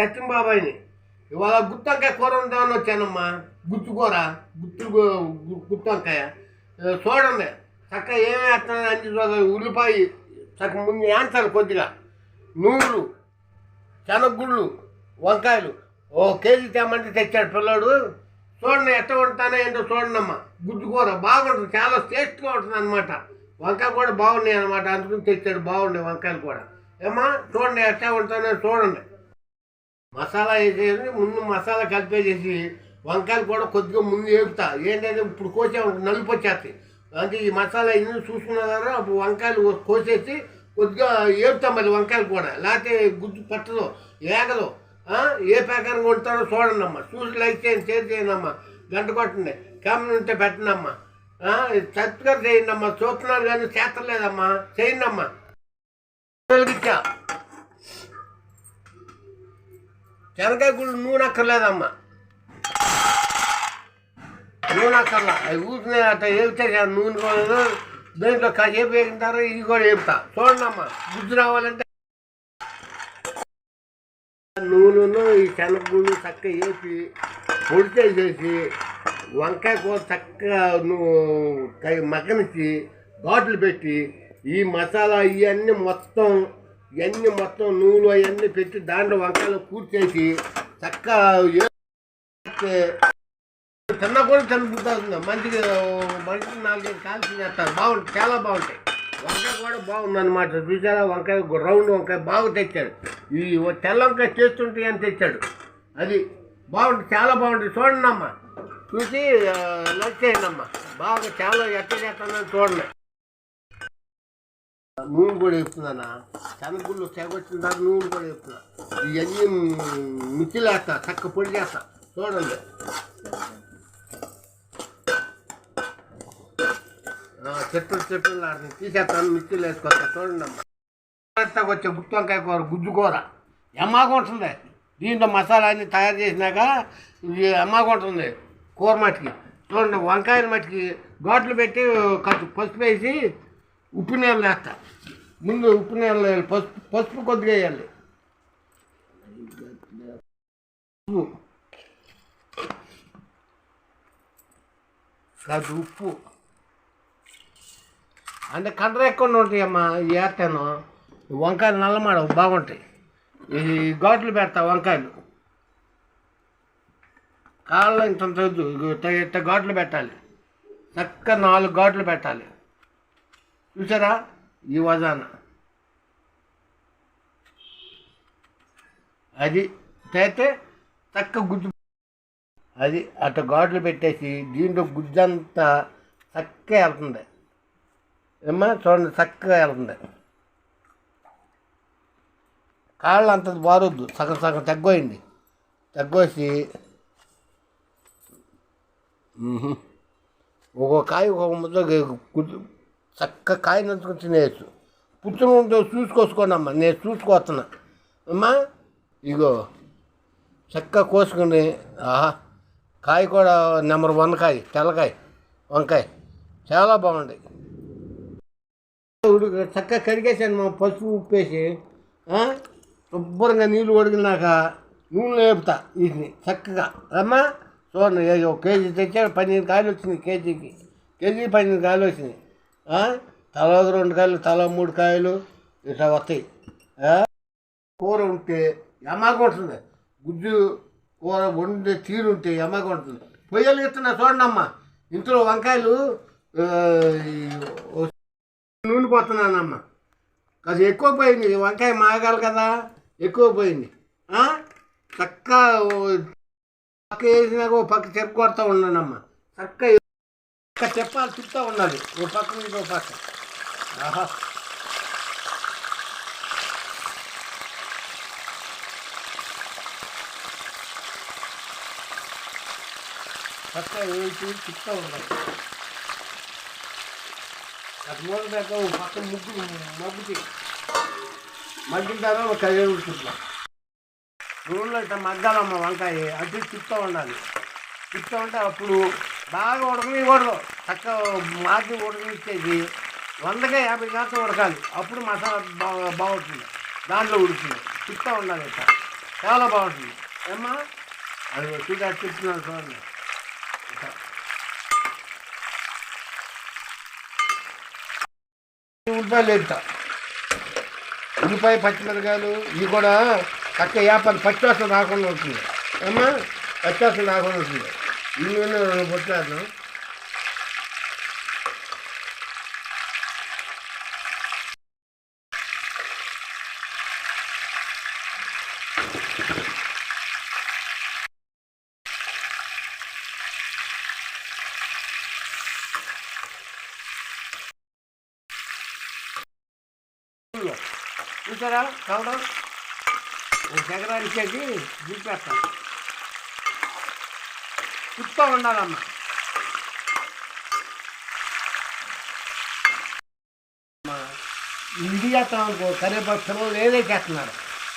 సత్యం బాబాయ్ని ఇవాళ గుత్తంకాయ కూర ఉందామని వచ్చానమ్మా. గుత్తు కూర గుత్తు గుత్తంకాయ చూడండి చక్క ఏం వేస్తాను అన్ని చూడండి ఉల్లిపాయ చక్క ముందు వేస్తాను కొద్దిగా. నూనెలు శనగుళ్ళు వంకాయలు. ఓ కేజీ తెమ్మంటే తెచ్చాడు పిల్లాడు. చూడండి ఎట్ట ఉంటానో ఏంటో చూడండి అమ్మా గుడ్డు కూర బాగుంటుంది. చాలా టేస్ట్గా ఉంటుంది అనమాట వంకాయ కూడా బాగున్నాయి అనమాట అందుకని తెచ్చాడు. బాగున్నాయి వంకాయలు కూడా. ఏమ్మా చూడండి ఎట్లా ఉంటానో చూడండి. మసాలా వేసేది ముందు మసాలా కలిపేసేసి వంకాయలు కూడా కొద్దిగా ముందు వేపుతా. ఏంటంటే ఇప్పుడు కోసే నలుపు వచ్చేస్తాయి. అంటే ఈ మసాలా ఇన్ని చూసుకున్న అప్పుడు వంకాయలు కోసేసి కొద్దిగా వేపుతాం మళ్ళీ వంకాయలు కూడా. లేకపోతే గుజ్జు పట్టదు ఏగదు. ఏ ప్రకారంగా ఉంటారో చూడండమ్మా. చూసి లైక్ చేయండి షేర్ చేయండి అమ్మా. గంట కొట్టండి. కామెంట్ ఉంటే పెట్టండి చక్కగా సబ్స్క్రైబ్ చేయండి అమ్మా. చూస్తున్నారు కానీ చేస్తలేదమ్మా. చేయండి అమ్మా. శనగాయ గుళ్ళు నూనె అక్కర్లేదమ్మా నూనె అక్కర్లా అవి ఊరినే అట్లా వేపితే నూనె కూడా దీంట్లో కాసేపు వేగిన తర్వాత ఇది కూడా వేపుతా చూడండి అమ్మా గుజ్జు రావాలంటే. నూనెను ఈ శనగగుళ్ళు చక్కగా వేసి పొడి చేసేసి వంకాయ కూర చక్కగా నువ్వు మగ్గనిచ్చి బాటిల్ పెట్టి ఈ మసాలా ఇవన్నీ మొత్తం ఇవన్నీ మొత్తం నూనెలు అవన్నీ పెట్టి దాంట్లో వంకాయలు కూర్చేసి చక్కగా తిన్న తిన్నా కూడా తినబుద్ది మంచిగా మంచి నాలుగైదు కాల్చి చేస్తారు బాగుంటుంది చాలా బాగుంటాయి. వంకాయ కూడా బాగుందన్నమాట. చూసారా? వంకాయ రౌండ్ వంకాయ బాగా తెచ్చాడు. ఈ తెల్ల వంకాయ చేస్తుంటే అని తెచ్చాడు? అది బాగుంటుంది చాలా బాగుంటుంది చూడండి అమ్మా చూసి లైక్ చేయండి అమ్మ బాగా చాలా ఎట్ట చేస్తానని చూడండి. నూనె కూడా చెప్తున్నానా శనగుళ్ళు తెగొచ్చిన తర్వాత నూనె కూడా చెప్తున్నా ఇవన్నీ మిక్సీలు వేస్తా చక్క పొడి చేస్తా. చూడండి. చెట్టు చెట్టు చెట్లు తీసేస్తాను మిక్సీలు వేసుకొస్తా. చూడండి అమ్మా. వచ్చే గుత్తి వంకాయ కూర గుజ్జు కూర. ఎమ్మాగా ఉంటుంది. దీంట్లో మసాలా అన్ని తయారు చేసినాక ఇది ఎమ్మాగా ఉంటుంది కూర మట్టికి. చూడండి వంకాయల మట్టికి గోట్లు పెట్టి కట్టు పసుపు వేసి ఉప్పు నీళ్ళు వేస్తా. ముందు ఉప్పు నీళ్ళు వేయాలి. పసుపు పసుపు కొద్దిగా వేయాలి. కాదు ఉప్పు. అంటే కండ్ర ఎక్కువ ఉంటాయమ్మా ఈ ఏర్తాను. వంకాయలు నల్లమాడ బాగుంటాయి. ఈ ఘాట్లు పెడతా వంకాయలు. కాళ్ళు ఇంత వద్దు ఇట్ట ఘాట్లు పెట్టాలి. చక్క నాలుగు ఘాట్లు పెట్టాలి. చూసారా? ఈ వజాన. అది అయితే చక్క గుజ్జు. అది అట్ట గాడ్లు పెట్టేసి దీంట్లో గుజ్జంతా చక్కగా వెళ్తుంది. ఏమ్మా? చూడండి చక్కగా వెళ్తుంది. కాళ్ళు అంత బారొద్దు సగం సగం తగ్గోయింది. తగ్గోసి ఒక్కొక్క కాయ ఒక్కొక్క ముద్ద చక్క కాయ తినేయచ్చు. పుట్టినంతో ఉంటే నేను చూసుకొస్తున్నా అమ్మా ఇగో చక్క కోసుకొని ఆహా కాయ కూడా నెంబర్ వన్ కాయ తెల్లకాయ వంకాయ చాలా బాగుంది ఉడుకు చక్కగా కడిగేసాను మా పసుపు ఉప్పేసి శుభ్రంగా నీళ్ళు ఉడికినాక నూనె వేపుతా వీటిని చక్కగా. అమ్మా చూడండి ఒక కేజీ తెచ్చాడు పన్నెండు కాయలు వచ్చినాయి కేజీకి. కేజీ పన్నెండు కాయలు వచ్చినాయి. తల రెండు కాయలు తల మూడు కాయలు ఇట్లా వస్తాయి. కూర ఉంటే ఎమ్మగా ఉంటుంది. గుజ్జు కూర వండే తీరు ఉంటే ఎమ్మగా ఉంటుంది. పొయ్యలు ఇస్తున్నా చూడండమ్మా. ఇంట్లో వంకాయలు నూనె పోతున్నానమ్మా. కాదు ఎక్కువ పోయింది. వంకాయ మాగాలి కదా ఎక్కువ పోయింది. చక్క పక్క వేసినాక పక్క చెప్పు కొడతా ఉన్నానమ్మా. చక్క ఇంకా చెప్పాలి తిప్పుతూ ఉండాలి. ఓ పక్క నుంచి ఓ పక్క. ఆహా. పక్క వేసి తిప్పుతూ ఉండాలి. అది మూల దాకా ఓ పక్క ముగ్గు మగ్గుకి మగ్గిన తర్వాత ఒక కళ్యాణ్ ఉంటుందా నూనెలో ఇట్లా మగ్గాలమ్మ వంకాయ అటు ఇటు తిప్పుతూ ఉండాలి. తిప్పుతూ ఉంటే అప్పుడు బాగా ఉడకనివ్వకూడదు చక్కగా మాటి ఉడకనిచ్చేసి వందగా యాభై శాతం ఉడకాలి. అప్పుడు మసాలా బాగా బాగుంటుంది. దాంట్లో ఉడుతుంది తిప్పుతూ ఉండాలి ఇట్లా చాలా బాగుంటుంది. ఏమ్మా? అది చూడా చెప్తున్నాను చూడండి. ఉల్లిపాయలు వేస్తా. ఉల్లిపాయ పచ్చిమిరకాయలు ఇవి కూడా చక్క యాపని పచ్చివాసన రాకుండా ఉంటుంది. ఏమ్మా? పచ్చివాసన రాకుండా ఉంటుంది. ఇల్లు రెండు పొట్లాను చూసారా? కావడం? ఎకరానికి చేసి చూపేస్తాను చుట్టూ ఉండాలమ్మా. ఇది చేస్తాం అనుకో కరివేపాకు పిల్లలు ఏదే చేస్తున్నారు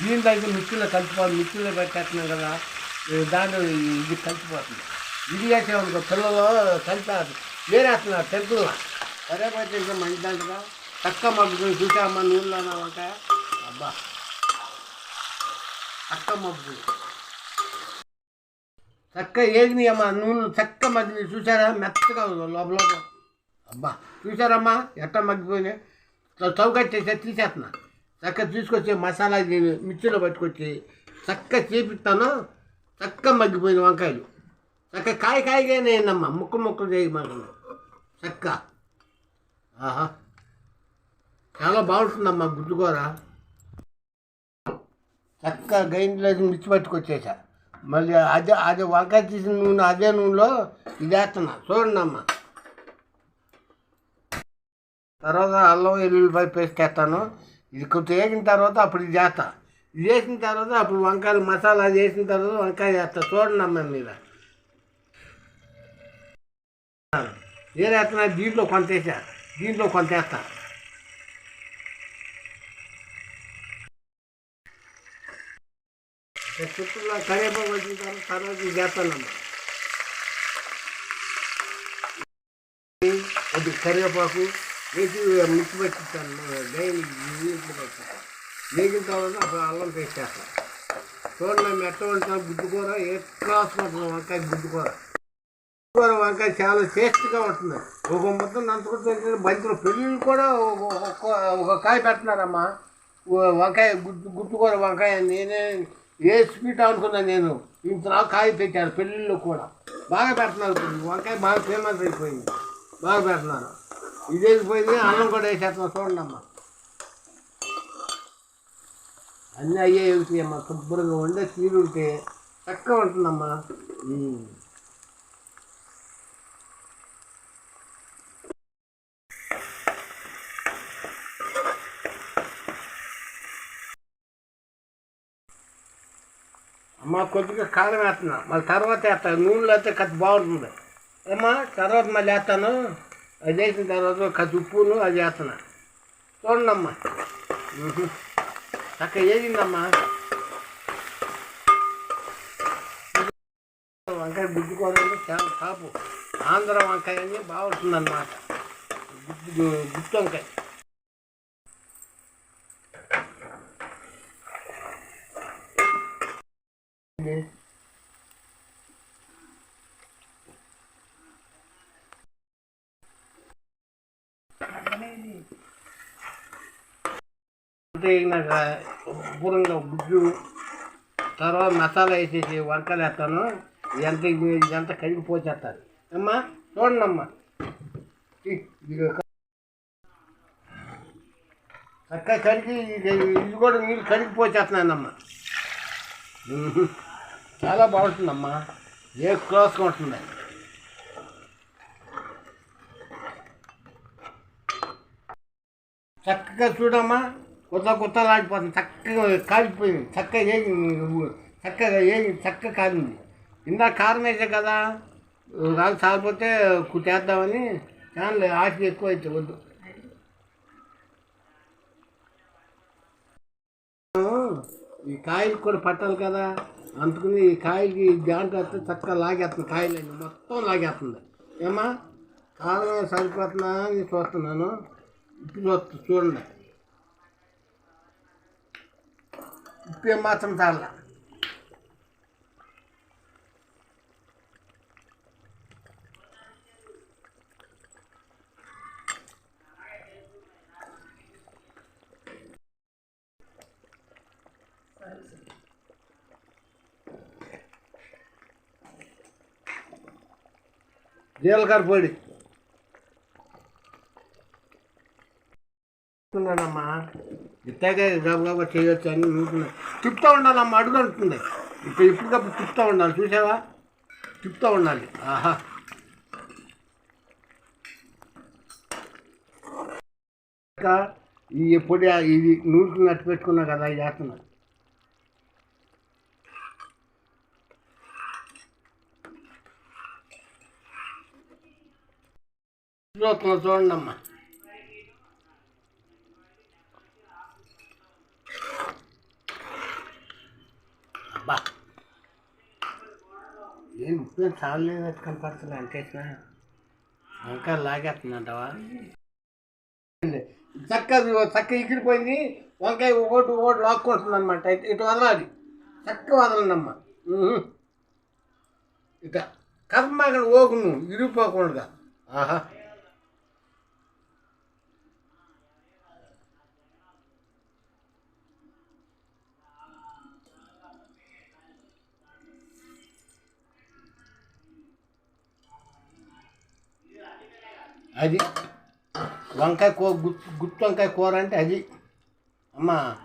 దీని దగ్గర మిక్సీలో కలిసిపోతుంది మిక్సీలో పెట్టేస్తున్నాం కదా. దాంట్లో ఇది కలిసిపోతుంది. ఇది చేసామనుకో పిల్లలు కలిపారు వేరేస్తున్నారు తెలుపుల కరివేపాకు చేసే మంచి దాంట్లో. తక్కువ మగ్గుతుంది చూసామా నూనెలో ఉంటాయా అబ్బా. తక్కువ మగ్గుతుంది చక్క ఏగినాయమ్మా నూనె చక్క మగ్గినాయి. చూసారా మెత్తగా లోపల అబ్బా చూసారమ్మా ఎట్ట మగ్గిపోయినాయి? చౌకట్టేసి తీసేస్తున్నా. చక్క తీసుకొచ్చి మసాలా ఇది మిక్సీలో పట్టుకొచ్చి చక్క చేపిస్తాను. చక్క మగ్గిపోయిన వంకాయలు. చక్క కాయ కాయగానే అయిందమ్మా ముక్క ముక్కలు చేయమన్నా చక్క ఆహా. చాలా బాగుంటుందమ్మా గుడ్డుకూర చక్క గైండ్లో మిర్చి పట్టుకొచ్చేసా. మళ్ళీ అదే అదే వంకాయ తీసిన నూనె అదే నూనెలో ఇది వేస్తున్నా. చూడండమ్మా తర్వాత అల్లం ఎల్లుల్లిపాయ పేస్ట్ వేస్తాను. ఇది కొంచెం వేసిన తర్వాత అప్పుడు ఇది చేస్తా ఇది వేసిన తర్వాత అప్పుడు వంకాయలు మసాలా అది వేసిన తర్వాత వంకాయ చేస్తా చూడండి అమ్మ మీద. ఏ వేస్తున్నా దీంట్లో కొంత వేసా. దీంట్లో కొంత వేస్తా. చుట్టూ కరివేపాకు వచ్చిన తర్వాత తర్వాత చేస్తానమ్మా అది కరివేపాకు వేసి మిక్స్ పెట్టిస్తాను. డైలీ నీళ్ళు వేగిన తర్వాత అప్పుడు అల్లం పేస్ట్ చేస్తాను చూడండి మేము వంట ఉంటాం గుడ్డుకూర ఏ క్లాస్ ఉంటుంది వంకాయ గుడ్డుకూర కూర. వంకాయ చాలా టేస్ట్గా ఉంటుంది. ఒక ముద్ద నంచుకుంటే బంతిలో పెళ్ళిళ్ళు కూడా ఒక ఒక- కాయ పెట్టినారమ్మా వంకాయ గుడ్డు గుడ్డుకూర వంకాయ నేనే ఏ స్వీట్ అనుకున్నాను నేను. ఇంత కాయ పెట్టారు పెళ్ళిళ్ళు కూడా. బాగా పెడుతున్నారు వంకాయ బాగా ఫేమస్ అయిపోయింది. బాగా పెడుతున్నారు. ఇది వెళ్ళిపోయింది అన్నం కూడా వేసేస్తున్నాం. చూడండి అమ్మా. అన్నీ అయ్యే వెళ్తాయమ్మా శుభ్రంగా వండే తీరుంటే చక్కగా ఉంటుందమ్మా. మా కొద్దిగా కారం వేస్తున్నా. మళ్ళీ తర్వాత వేస్తాను నూనెలో అయితే కత్తి బాగుంటుంది. ఏమ్మా తర్వాత మళ్ళీ వేస్తాను. అది వేసిన తర్వాత కత్తి ఉప్పును అది వేస్తున్నా. చూడండమ్మా. చక్క ఏదిందమ్మా వంకాయ గుడ్డు చాలా టాపు. ఆంధ్ర వంకాయ అని బాగుంటుందన్నమాట గుత్తు గుత్తు వంకాయ. అంటే నాకు పూర్వంగా గుజ్జు తర్వాత మసాలా వేసేసి వంకలు వేస్తాను ఎంత ఇదంతా పోచేస్తాను పోసేస్తాను అమ్మా చూడండి అమ్మా చక్కగా కడిగి ఇది కూడా నీళ్ళు కడిగి పోసేస్తున్నానమ్మా. చాలా బాగుంటుందమ్మా. ఏ క్లాస్గా ఉంటుంది చక్కగా చూడమ్మా. కొత్త కొత్త లాడిపోతుంది చక్కగా కాలిపోయింది. చక్కగా ఏగి చక్కగా ఏగి చక్కగా కాలింది ఇందా కారం వేసే కదా? రాదు చాలిపోతే కుట్టేద్దామని చాలా ఆశ ఎక్కువ అయితే వద్దు. ఈ కాయలు కూడా పట్టాలి కదా? అందుకని ఈ కాయకి దాంట్లో వస్తే చక్కగా లాగేస్తుంది కాయలు మొత్తం లాగేస్తుంది. ఏమా కారం సరిపోతుందా అని చూస్తున్నాను. ఇప్పుడు చూడండి. biar macam tala. Jel kar pergi. Kenapa? ఇట్లాగే గబగబా చేయొచ్చు అని నూరుకున్నా తిప్పుతూ ఉండాలమ్మా అడుగు అంటుంది. ఇప్పుడు ఇప్పటికప్పుడు తిప్పుతూ ఉండాలి చూసావా? తిప్పుతూ ఉండాలి. ఆహా. ఇంకా ఈ పొడి ఇది నూరుకున్నట్టు పెట్టుకున్నా కదా ఇది చేస్తున్నా చూస్తున్నా చూడండి అమ్మా అబ్బా ఏం ఉప్పు చాలేదు కనపడుతున్నా అంటేసిన ఇంకా లాగేస్తుందంటవా? చక్క చక్క ఎగిరిపోయింది వంకాయ ఒకటి ఒకటి లాక్కుంటుంది అనమాట ఇటు వదలాలి. చక్క వదలండమ్మా ఇక కర్మ అక్కడ ఓకును ఇరిగిపోకుండా. ఆహా. అది వంకాయ కూర గుత్తు గుత్తి వంకాయ కూర అంటే అది. అమ్మా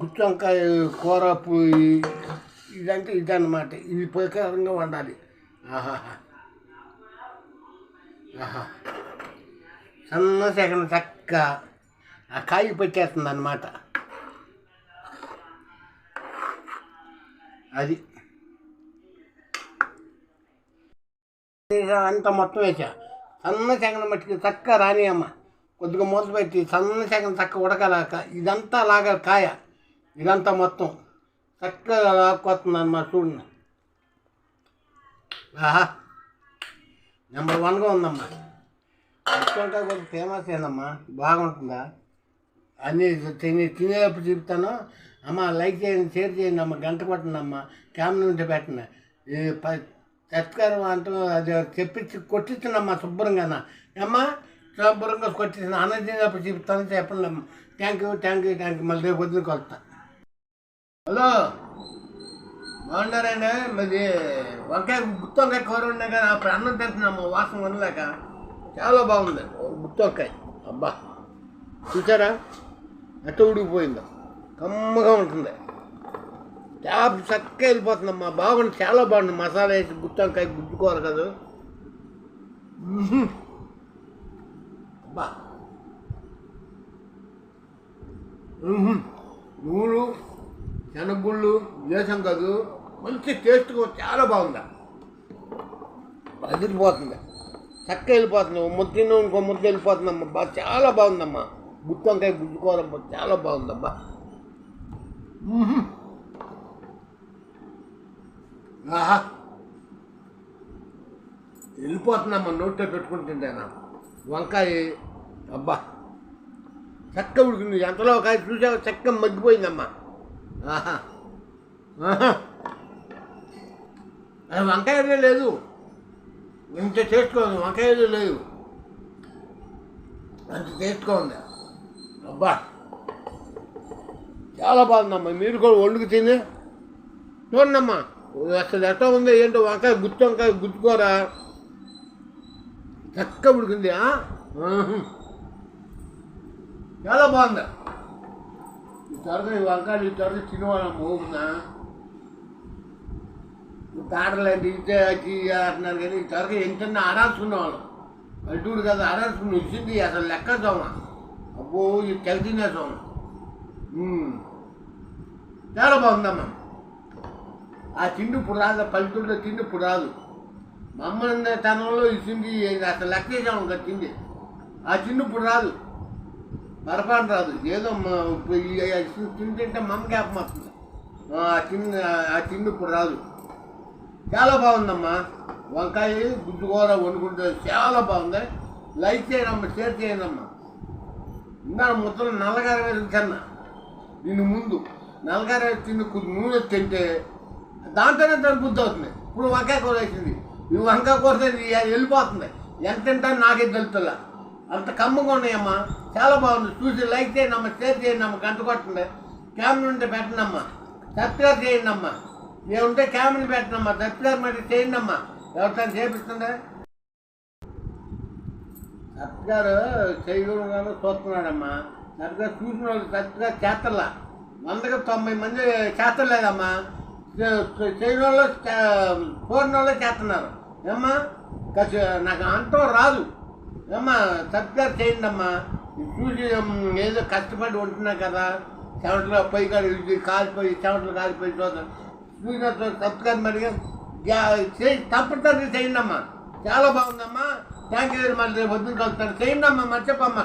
గుత్తి వంకాయ కూర ఇదంటే ఇదన్నమాట. ఇది ప్రకారంగా వండాలి. ఆహాహా. ఆహా. సన్న సెకండ్ చక్క ఆ కాయి పెట్టేస్తుంది అన్నమాట అది అంత మొత్తం వేసా. సన్న సెగన మట్టికి చక్క రానియమ్మ. కొద్దిగా మూత పెట్టి సన్న సెగన చక్క ఉడకలాక ఇదంతా లాగా కాయ. ఇదంతా మొత్తం చక్కగా లాక్కొస్తుంది అన్నమాట చూడండి. ఆహా. నెంబర్ వన్గా ఉందమ్మా. ఉప్పంకాయ కొంచెం ఫేమస్ ఏందమ్మా బాగుంటుందా? అన్నీ తిని తినేటప్పుడు చెప్తాను. అమ్మ లైక్ చేయండి షేర్ చేయండి అమ్మ. గంట కొట్టండి అమ్మ. క్యామ్ నుండి పెట్టండి. ఈ చత్కారం అంటూ అది చెప్పించి కొట్టించిందమ్మా శుభ్రంగా అమ్మ శుభ్రంగా కొట్టించిన అన్న చెప్తాను చెప్పండి అమ్మ thank you thank you thank you మళ్ళీ రేపు పొద్దున కొలుతా హలో? బాగున్నారండి? మరి వంకాయ గుత్తొంకాయ కూర ఉన్నాయి కదా అప్పుడు అన్నం తింటున్నాము వాసన ఉండలేక. చాలా బాగుంది. గుత్తి అబ్బా. చూసారా? ఎట్ట ఉడికిపోయిందా కమ్మగా ఉంటుంది. ట్యాప్ చక్కగా వెళ్ళిపోతుందమ్మా. బాగుంది. చాలా బాగుంది. మసాలా వేసి గుత్తి వంకాయ గుద్దుకోరు కదా మ్మ్. నూనె శనగగుళ్ళు వేసాం కాదు. మంచి టేస్ట్గా చాలా బాగుందా? అదిరిపోతుంది. చక్క వెళ్ళిపోతుంది. ఓ ముద్ద తిన్నాం, ఇంకో ముద్ద వెళ్ళిపోతుందమ్మా. బా చాలా బాగుందమ్మా. గుత్తి వంకాయ గుద్దుకోవాలమ్మా చాలా బాగుందమ్మా. ఆహా. ఆహా వెళ్ళిపోతుందమ్మా నోట్లో పెట్టుకుంటుంటేనా వంకాయ అబ్బా. చక్క ఉడికింది. ఎంతలో ఒక చూసావు? చూసాక చక్క మగ్గిపోయిందమ్మా. ఆహా. ఆహా. లేదు. ఇంత చేసుకోదు వంకాయ లేదు. అంత చేసుకోండి అబ్బా. చాలా బాగుందమ్మా. మీరు కూడా వండుకు తిని. చూడండమ్మా. అసలు ఎట్లా ఉంది ఏంటో వంకాయ గుత్తి వంకాయ గుర్తుకోరా చక్క ఉడికింది ఆ? చాలా బాగుంది. ఈ త్వరగా ఈ వంకాయలు ఈ త్వరగా తినేవాళ్ళం మోగునా తాడలేంటి ఇటే అంటున్నారు కానీ ఈ త్వరగా ఎంత ఆరాల్సుకునేవాళ్ళం పల్లెటూరు కదా ఆడాల్సుకుని వచ్చింది అసలు లెక్క సోమ. అబ్బో ఇది తెగ సోమ చాలా బాగుందమ్మా. ఆ తిండి ఇప్పుడు రాదు పల్లెటూరులో తిండి ఇప్పుడు రాదు మమ్మల్ని తనంలో ఈ తిండి అసలు లెక్క చేసాము తిండి. ఆ తిండి ఇప్పుడు రాదు పొరపాటు రాదు. ఏదో మ- ఇప్పుడు తింటుంటే మమ్మ జ్ఞాపకం వస్తుంది. ఆ తిండి ఆ తిండి ఇప్పుడు రాదు చాలా బాగుందమ్మా. వంకాయ గుడ్డు కూర వండుకుంటే చాలా బాగుంది. లైక్ చేయనమ్మా షేర్ చేయనమ్మా ఇందా మొత్తం నల్లగార వేసి తిన్నా. దీని ముందు నల్లగార తిన్న కొద్ది నూనె తింటే దాంతోనే దాని బుద్ధి అవుతుంది. ఇప్పుడు వంకాయ కూర వేసింది. నువ్వు వంకాయ కూర వెళ్ళిపోతుంది. ఎంత తింటాను నాకే తెలుతులా అంత కమ్మగా ఉన్నాయమ్మా. చాలా బాగుంది. చూసి లైక్ చేయండి అమ్మ షేర్ చేయండి అమ్మ గంట కొట్టండి క్యామ్ ఉంటే పెట్టండి అమ్మా సబ్స్క్రైబ్ చేయండి అమ్మా ఏముంటే క్యామ్ని పెట్టండి అమ్మా సబ్స్క్రైబ్ మరి చేయండి అమ్మా ఎవరితో చేపిస్తుండే సత్గారు చేయగలను చూస్తున్నాడమ్మా. సరిగ్గా చూసిన వాళ్ళు సరిగ్గా చేస్తలా. వందకు తొంభై మంది చేస్తలేదమ్మా. చేయని వాళ్ళు చేస్తున్నారు ఏమ్మా కసి నాకు అంటూ రాదు ఏమ్మా సరిగ్గా చేయండి అమ్మా చూసి ఏదో కష్టపడి ఉంటున్నా కదా చెమటలో పొయ్యి కాడ కాలిపోయి చెమటలు కాలిపోయి చూద్దాం చూసినట్టు సరిగ్గా మరి చేయి తప్పనిసరిగా చేయండి అమ్మా చాలా బాగుందమ్మా థ్యాంక్ యూ వెరీ మచ్ రేపు వద్దు కలుస్తాను చేయండి అమ్మా మర్చిపోమ్మా